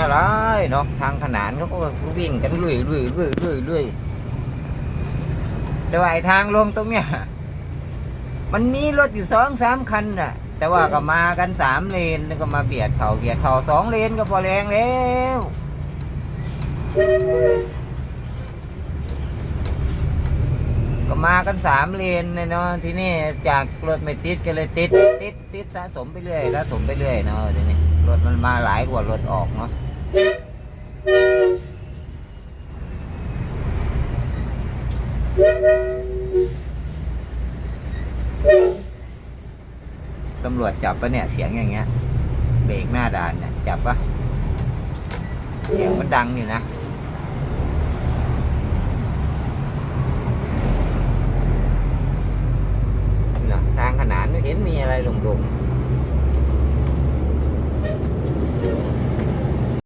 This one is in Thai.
อะไรเนาะทางขนานเขาก็วิ่งกันลุยลุยลุยลุยลุยแต่ว่าไอ้ทางลงตรงเนี้ยมันมีรถอยู่สองสามคันน่ะ แต่ว่าก็มากันสามเลนแล้วก็มาเบียดเขาเบียดเขาสองเลนก็พอแรงแล้วก็มากันสามเลนเนาะทีนี้จากรถไม่ติดก็เลยติดติดติดสะสมไปเรื่อยสะสมไปเรื่อยเนาะทีนี้ รถมันมาหลายกว่ารถออกเนาะตำรวจจับปะเนี่ย เสียงอย่างเงี้ย เบรกหน้าด่านเนี่ยจับปะเสียงมันดังอยู่นะนะทางขนานไม่เห็นมีอะไรหลงๆ